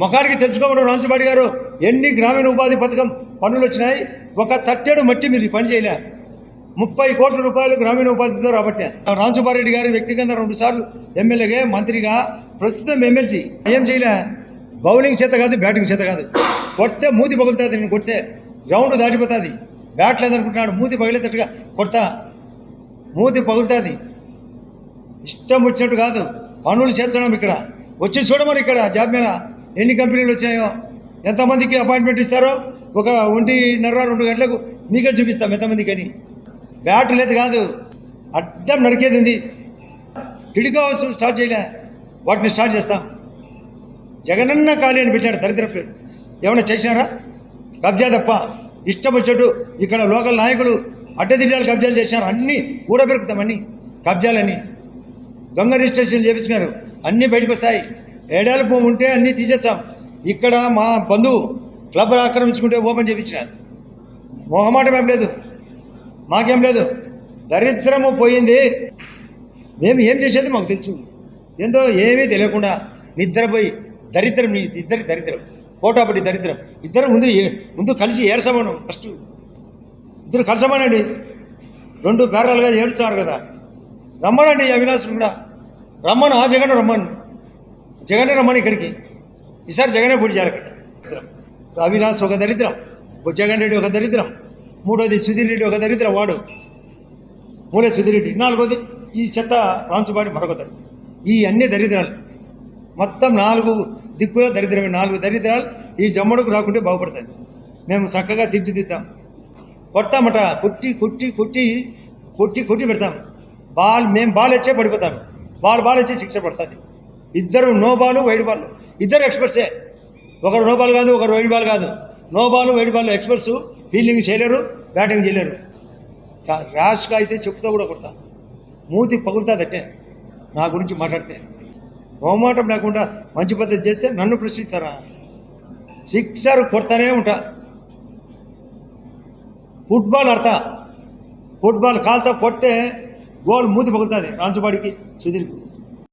ముఖానికి తెలుసుకోమని రాంచబాడి గారు ఎన్ని గ్రామీణ ఉపాధి పథకం పనులు వచ్చినాయి? ఒక తట్టెడు మట్టి మీద పని చేయలే. ముప్పై కోట్ల రూపాయలు గ్రామీణ ఉపాధితో రాబట్టే. రాంచుబారెడ్డి గారు వ్యక్తిగతంగా రెండు సార్లు ఎమ్మెల్యేగా మంత్రిగా ప్రస్తుతం ఎమ్మెల్సీ. ఏం చేయలే? బౌలింగ్ చేత కాదు బ్యాటింగ్ చేత కాదు. కొడితే మూతి పగులుతుంది నేను కొడితే గ్రౌండ్ దాటిపోతుంది. బ్యాట్ లేదనుకుంటున్నాడు మూతి పగిలేటట్టుగా కొడతా. మూతి పగులుతుంది. ఇష్టం వచ్చినట్టు కాదు. పనులు చేర్చడం ఇక్కడ. వచ్చి చూడమని ఇక్కడ జాబ్ మీద ఎన్ని కంపెనీలు వచ్చాయో? ఎంతమందికి అపాయింట్మెంట్ ఇస్తారో? ఒక ఒంటిన్నర రెండు గంటలకు మీకే చూపిస్తాం ఎంతమందికి అని. బ్యాట్ లేదు కాదు. అడ్డం నరికేది ఉంది. టిడికో హౌస్ స్టార్ట్ చేయలే. వాటిని స్టార్ట్ చేస్తాం. జగనన్న ఖాళీ అని పెట్టాడు దరిద్ర పేరు. ఏమైనా చేసినారా? కబ్జా తప్ప. ఇష్టం వచ్చేట్టు ఇక్కడ లోకల్ నాయకులు అడ్డదిడ్డాలు కబ్జాలు చేసినారు. అన్నీ ఊడబెరుకుతాం కబ్జాలని. దొంగ రిజిస్ట్రేషన్ చేపించినారు. అన్నీ బయటకు వస్తాయి. ఏడాది ఉంటే అన్నీ తీసేచ్చాం ఇక్కడ మా బంధువు క్లబ్ ఆక్రమించుకుంటే ఓపెన్ చేయించిన మొహమాటం ఏం లేదు. మాకేం లేదు. దరిద్రము పోయింది. మేము ఏం చేసేది మాకు తెలుసు. ఏందో ఏమీ తెలియకుండా నిద్రపోయి దరిద్రం నీ ఇద్దరి దరిద్రం పోటాపడి దరిద్రం. ఇద్దరు ముందు ఏ- ముందు కలిసి ఏరసమను ఫస్ట్. ఇద్దరు కలిసమనండి రెండు బేరాలుగా ఏడుస్తున్నారు కదా. రమ్మనండి అవినాశం కూడా. రమ్మను ఆ జగన్ రమ్మను. జగనే రమ్మని ఇక్కడికి. ఈసారి జగనే పూడి చేయాలి ఇక్కడ దరిద్రం. అవినాశ్ ఒక దరిద్రం. జగన్ రెడ్డి ఒక దరిద్రం. మూడోది సుధీర్ రెడ్డి ఒక దరిద్రం వాడు. మూలే సుధీర్ రెడ్డి. నాలుగోది ఈ చెత్త రాంచుబాటి మరొక దరిద్రం. ఈ అన్ని దరిద్రాలు. మొత్తం నాలుగు దిక్కుల దరిద్రమే. నాలుగు దరిద్రాలు ఈ జమ్మడుకు రాకుంటే బాగుపడుతుంది మేము చక్కగా తీర్చిదిద్దాం. కొడతామట. కొట్టి కొట్టి కొట్టి కొట్టి కొట్టి పెడతాం. బాల్ మేము బాల్ వచ్చే పడిపోతాం బాల్ బాల్ ఇచ్చే శిక్ష పడుతుంది. ఇద్దరు నో బాల్ వైడ్ బాల్. ఇద్దరు ఎక్స్పర్ట్సే. ఒకరు నో బాల్ కాదు ఒకరు వైడ్ బాల్ కాదు. No ball wide ball experts fielding చేయలేరు బ్యాటింగ్ చేయలేరు. ర్యాష్గా అయితే చెప్తూ కూడా కొడతా. మూతి పగులుతుంది అంటే నా గురించి మాట్లాడితే. మొహమాటం లేకుండా మంచి పద్ధతి చేస్తే నన్ను ప్రశ్నిస్తారా? సిక్సర్ కొడతానే ఉంటా. ఫుట్బాల్ ఆడతా. ఫుట్బాల్ కాలుతో కొడితే గోల్ మూతి పగులుతుంది. రాంచుబాడికి సుధీర్కి.